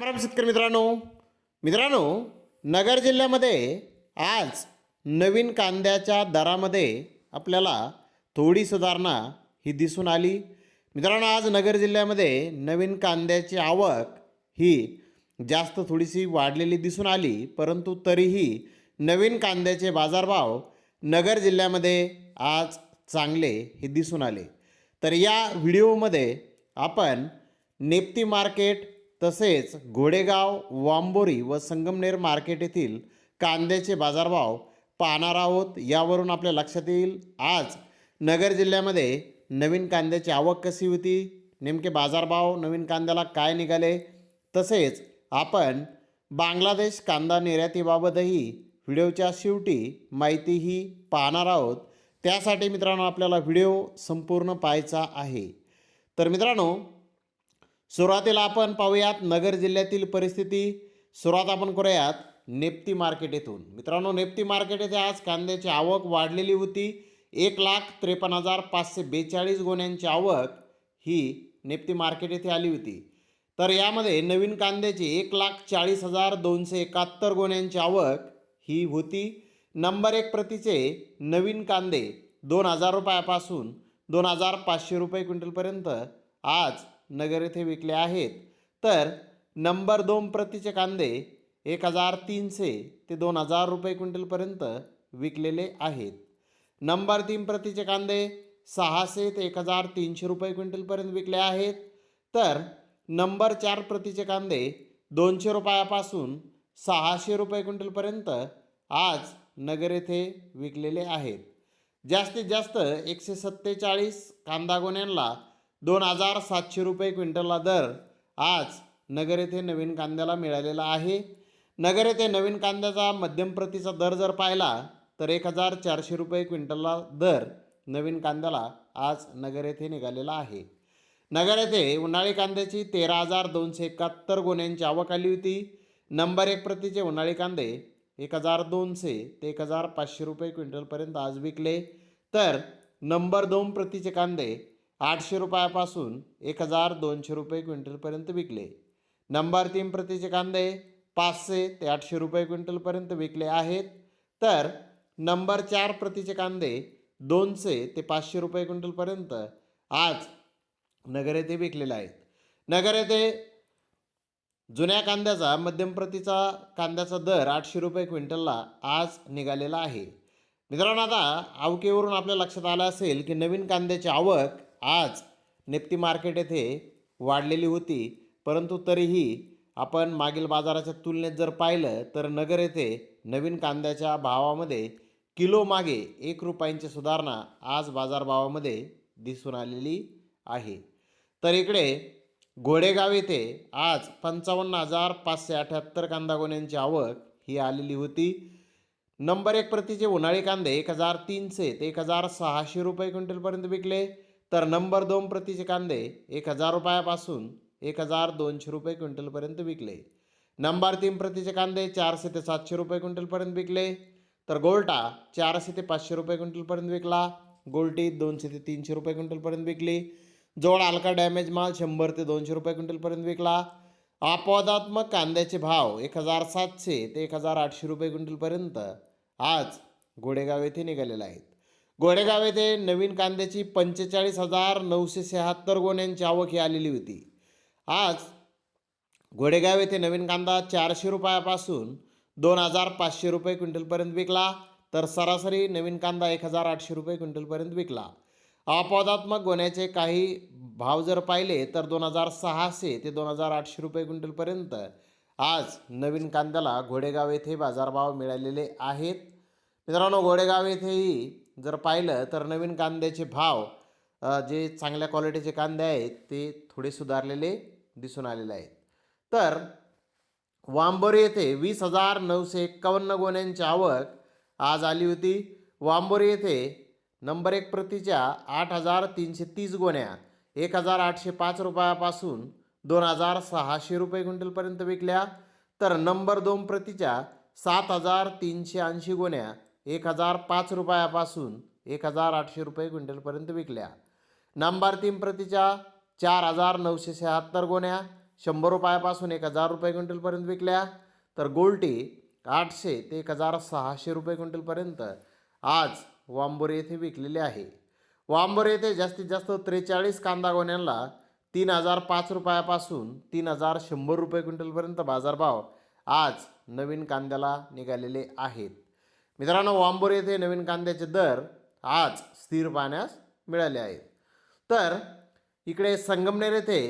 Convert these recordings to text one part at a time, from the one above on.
राम शेतकरी मित्रांनो मित्रांनो नगर जिल्ह्यामध्ये आज नवीन कांद्याच्या दरामध्ये आपल्याला थोडी सुधारणा ही दिसून आली. मित्रांनो आज नगर जिल्ह्यामध्ये नवीन कांद्याची आवक ही जास्त थोडीशी वाढलेली दिसून आली परंतु तरीही नवीन कांद्याचे बाजारभाव नगर जिल्ह्यामध्ये आज चांगले हे दिसून आले. तर या व्हिडिओमध्ये आपण नेप्ती मार्केट तसेच घोडेगाव वांबोरी व संगमनेर मार्केट येथील कांद्याचे बाजारभाव पाहणार आहोत. यावरून आपल्या लक्षात येईल. आज नगर जिल्ह्यामध्ये नवीन कांद्याची आवक कशी होती? नेमके बाजारभाव नवीन कांद्याला काय निघाले? तसेच आपण बांगलादेश कांदा निर्यातीबाबतही व्हिडिओच्या शेवटी माहितीही पाहणार आहोत. त्यासाठी मित्रांनो आपल्याला व्हिडिओ संपूर्ण पाहायचा आहे. तर मित्रांनो सुरुवातीला आपण पाहूयात नगर जिल्ह्यातील परिस्थिती. सुरुवात आपण करूयात नेप्ती मार्केट येथून. मित्रांनो नेप्ती मार्केट येथे आज कांद्याची आवक वाढलेली होती. एक लाख त्रेपन्न हजार पाचशे बेचाळीस गोण्यांची आवक ही नेप्ती मार्केट येथे आली होती. तर यामध्ये नवीन कांद्याची एक लाख चाळीस हजार दोनशे एकाहत्तर गोण्यांची आवक ही होती. नंबर एक प्रतीचे नवीन कांदे दोन हजार रुपयापासून दोन हजार पाचशे रुपये क्विंटलपर्यंत आज नगर येथे विकले आहेत. तर नंबर दोन प्रतीचे कांदे एक हजार तीनशे ते दोन हजार रुपये क्विंटलपर्यंत विकलेले आहेत. नंबर तीन प्रतीचे कांदे सहाशे ते एक हजार तीनशे रुपये क्विंटलपर्यंत विकले आहेत. तर नंबर चार प्रतीचे कांदे दोनशे रुपयापासून सहाशे रुपये क्विंटलपर्यंत आज नगर येथे विकलेले आहेत. जास्तीत जास्त एकशे सत्तेचाळीस कांदा गोण्यांना दोन हजार सातशे रुपये क्विंटलला दर आज नगर येथे नवीन कांद्याला मिळालेला आहे. नगर येथे नवीन कांद्याचा मध्यम प्रतीचा दर जर पाहिला तर एक हजार चारशे रुपये क्विंटलला दर नवीन कांद्याला आज नगर येथे निघालेला आहे. नगर येथे उन्हाळी कांद्याची तेरा हजार दोनशे एकाहत्तर गुन्ह्यांची आवक आली होती. नंबर एक प्रतीचे उन्हाळी कांदे एक हजार दोनशे ते एक हजार पाचशे रुपये क्विंटलपर्यंत आज विकले. तर नंबर दोन प्रतीचे कांदे आठशे रुपयापासून एक हजार दोनशे रुपये क्विंटलपर्यंत विकले. नंबर तीन प्रतीचे कांदे पाचशे ते आठशे रुपये क्विंटलपर्यंत विकले आहेत. तर नंबर चार प्रतीचे कांदे दोनशे ते पाचशे रुपये क्विंटलपर्यंत आज नगर येथे विकलेले आहेत. नगर येथे जुन्या कांद्याचा मध्यम प्रतीचा कांद्याचा दर आठशे रुपये क्विंटलला आज निघालेला आहे. मित्रांनो आता आवकेवरून आपल्या लक्षात आलं असेल की नवीन कांद्याची आवक आज नेप्ती मार्केट येथे वाढलेली होती परंतु तरीही आपण मागील बाजाराच्या तुलनेत जर पाहिलं तर नगर येथे नवीन कांद्याच्या भावामध्ये किलो मागे एक रुपयांची सुधारणा आज बाजारभावामध्ये दिसून आलेली आहे. तर इकडे घोडेगाव येथे आज पंचावन्न हजार पाचशे अठ्याहत्तर कांदा गोण्यांची आवक ही आलेली होती. नंबर एक प्रतीचे उन्हाळी कांदे एक हजार तीनशे ते एक हजार सहाशे रुपये क्विंटलपर्यंत विकले. तर नंबर दोन प्रतीचे कांदे एक हजार रुपयापासून एक हजार दोनशे रुपये क्विंटलपर्यंत विकले. नंबर तीन प्रतीचे कांदे चारशे ते सातशे रुपये क्विंटलपर्यंत विकले. तर गोल्टा चारशे ते पाचशे रुपये क्विंटलपर्यंत विकला. गोल्टी दोनशे ते तीनशे रुपये क्विंटलपर्यंत विकली. जोड हलका डॅमेज माल शंभर ते दोनशे रुपये क्विंटलपर्यंत विकला. अपवादात्मक कांद्याचे भाव एक हजार सातशे ते एक हजार आठशे रुपये क्विंटलपर्यंत आज गोडेगाव येथे निघालेला आहेत. गोडेगाव येथे नवीन कांद्याची पंचेचाळीस हजार नऊशे शहात्तर गोण्यांची आवक ही आलेली होती. आज घोडेगाव येथे नवीन कांदा चारशे रुपयापासून दोन हजार पाचशे रुपये क्विंटलपर्यंत विकला तर सरासरी नवीन कांदा एक हजार आठशे रुपये क्विंटलपर्यंत विकला. अपवादात्मक गोण्याचे काही भाव जर पाहिले तर दोन हजार सहाशे ते दोन हजार आठशे रुपये क्विंटलपर्यंत आज नवीन कांद्याला घोडेगाव येथे बाजारभाव मिळालेले आहेत. मित्रांनो घोडेगाव येथेही जर पाहिलं तर नवीन कांद्याचे भाव जे चांगल्या क्वालिटीचे कांदे आहेत ते थोडे सुधारलेले दिसून आलेले आहेत. तर वांबोरी येथे वीस हजार नऊशे एक्कावन्न गोण्यांची आवक आज आली होती. वांबोरी येथे नंबर एक प्रतीच्या आठ हजार तीनशे तीस गोण्या एक हजार आठशे पाच रुपयापासून दोन हजार सहाशे रुपये क्विंटलपर्यंत विकल्या. तर नंबर दोन प्रतीच्या सात हजार तीनशे ऐंशी गोण्या एक हजार पाच रुपयापासून एक हजार आठशे रुपये क्विंटलपर्यंत विकल्या. नंबर तीन प्रतीच्या चार हजार नऊशे शहात्तर गोण्या शंभर रुपयापासून एक हजार रुपये क्विंटलपर्यंत विकल्या. तर गोल्टी आठशे ते एक हजार सहाशे रुपये क्विंटलपर्यंत आज वांबोरे येथे विकलेले आहे. वांबोरे येथे जास्तीत जास्त त्रेचाळीस कांदा गोण्यांना तीन हजार पाच रुपयापासून तीन हजार शंभर रुपये क्विंटलपर्यंत बाजारभाव आज नवीन कांद्याला निघालेले आहेत. मित्रांनो वांबोरे येथे नवीन कांद्याचे दर आज स्थिर पाहण्यास मिळाले आहेत. तर इकडे संगमनेर येथे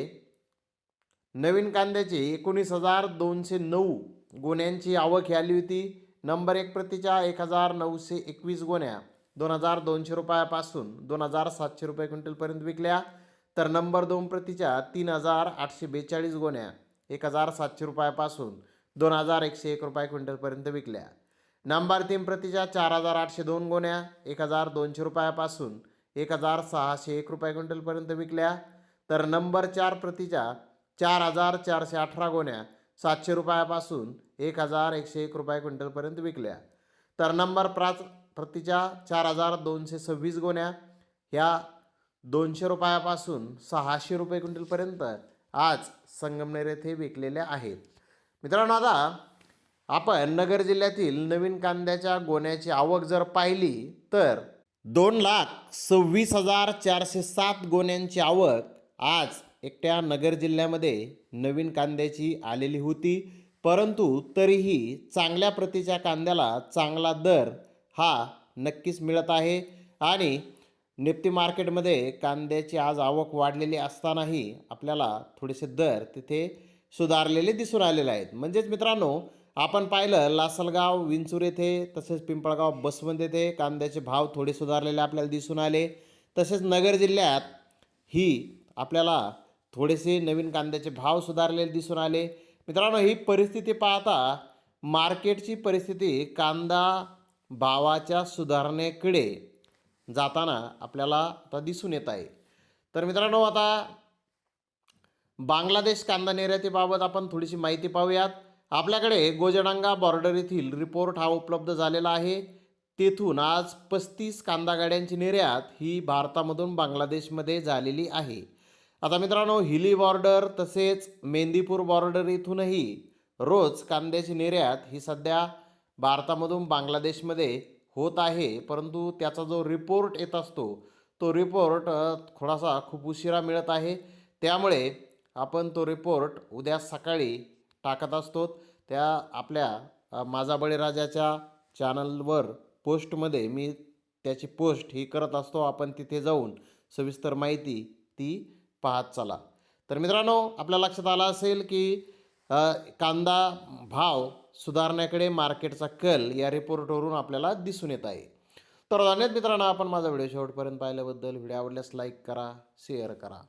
नवीन कांद्याची एकोणीस हजार दोनशे नऊ गोण्यांची आवक ही आली होती. नंबर एक प्रतीच्या एक हजार नऊशे एकवीस गोण्या दोन हजार दोनशे रुपयापासून दोन हजार सातशे रुपये क्विंटलपर्यंत विकल्या. तर नंबर दोन प्रतीच्या तीन हजार आठशे बेचाळीस गोण्या एक हजार सातशे रुपयापासून दोन हजार एकशे एक रुपये क्विंटलपर्यंत विकल्या. नंबर तीन प्रतीच्या चार हजार आठशे दोन गोण्या एक हजार दोनशे रुपयापासून एक हजार सहाशे एक रुपये क्विंटलपर्यंत विकल्या. तर नंबर चार प्रतीच्या चार हजार चारशे अठरा गोण्या सातशे रुपयापासून एक हजार एकशे एक रुपये क्विंटलपर्यंत विकल्या. तर नंबर प्राच प्रतीच्या चार हजार दोनशे सव्वीस गोण्या ह्या दोनशे रुपयापासून सहाशे रुपये क्विंटलपर्यंत आज संगमनेर येथे विकलेल्या आहेत. मित्रांनो आता आपण नगर जिल्ह्यातील नवीन कांद्याच्या गोण्याची आवक जर पाहिली तर दोन लाख सव्वीस हजार चारशे सात गोण्यांची आवक आज एकट्या नगर जिल्ह्यामध्ये नवीन कांद्याची आलेली होती. परंतु तरीही चांगल्या प्रतीच्या कांद्याला चांगला दर हा नक्कीच मिळत आहे. आणि निफ्टी मार्केटमध्ये कांद्याची आज आवक वाढलेली असतानाही आपल्याला थोडेसे दर तिथे सुधारलेले दिसून आलेले आहेत. म्हणजेच मित्रांनो आपण पाहिलं लासलगाव विंचूर येथे तसेच पिंपळगाव बसवंत येथे कांद्याचे भाव थोडे सुधारलेले आपल्याला दिसून आले. तसेच नगर जिल्ह्यात ही आपल्याला थोडेसे नवीन कांद्याचे भाव सुधारलेले दिसून आले. मित्रांनो ही परिस्थिती पाहता मार्केटची परिस्थिती कांदा भावाच्या सुधारणेकडे जाताना आपल्याला आता दिसून येत आहे. तर मित्रांनो आता बांगलादेश कांदा निर्यातीबाबत आपण थोडीशी माहिती पाहूयात. आपल्याकडे गोजडांगा बॉर्डर येथील रिपोर्ट हा उपलब्ध झालेला आहे. तेथून आज पस्तीस कांदा गाड्यांची निर्यात ही भारतामधून बांगलादेशमध्ये झालेली आहे. आता मित्रांनो हिली बॉर्डर तसेच मेंदीपूर बॉर्डर इथूनही रोज कांद्याची निर्यात ही सध्या भारतामधून बांगलादेशमध्ये होत आहे. परंतु त्याचा जो रिपोर्ट येत असतो तो रिपोर्ट थोडासा खूप उशिरा मिळत आहे. त्यामुळे आपण तो रिपोर्ट उद्या सकाळी टाकत असतो. त्या आपल्या माझा बळीराजाच्या चॅनलवर पोस्टमध्ये मी त्याची पोस्ट ही करत असतो. आपण तिथे जाऊन सविस्तर माहिती ती पाहत चला. तर मित्रांनो आपल्या लक्षात आलं असेल की कांदा भाव सुधारण्याकडे मार्केटचा कल या रिपोर्टवरून आपल्याला दिसून येत आहे. तर धन्यवाद मित्रांनो आपण माझा व्हिडिओ शेवटपर्यंत पाहिल्याबद्दल. व्हिडिओ आवडल्यास लाईक करा शेअर करा.